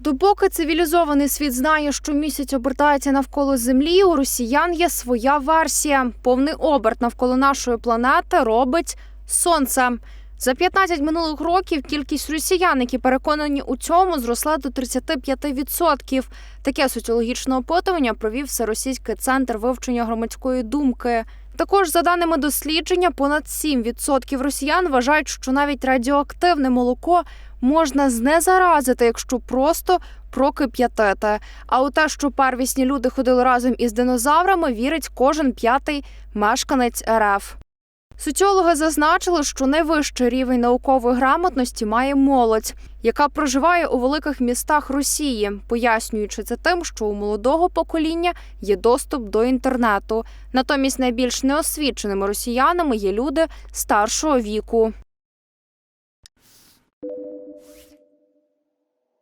Допоки цивілізований світ знає, що місяць обертається навколо землі, у росіян є своя версія. Повний оберт навколо нашої планети робить сонце. За 15 минулих років кількість росіян, які переконані у цьому, зросла до 35%. Таке соціологічне опитування провів Всеросійський центр вивчення громадської думки. Також, за даними дослідження, понад 7% росіян вважають, що навіть радіоактивне молоко можна знезаразити, якщо просто прокип'ятити. А у те, що первісні люди ходили разом із динозаврами, вірить кожен п'ятий мешканець РФ. Соціологи зазначили, що найвищий рівень наукової грамотності має молодь, яка проживає у великих містах Росії, пояснюючи це тим, що у молодого покоління є доступ до інтернету. Натомість найбільш неосвіченими росіянами є люди старшого віку.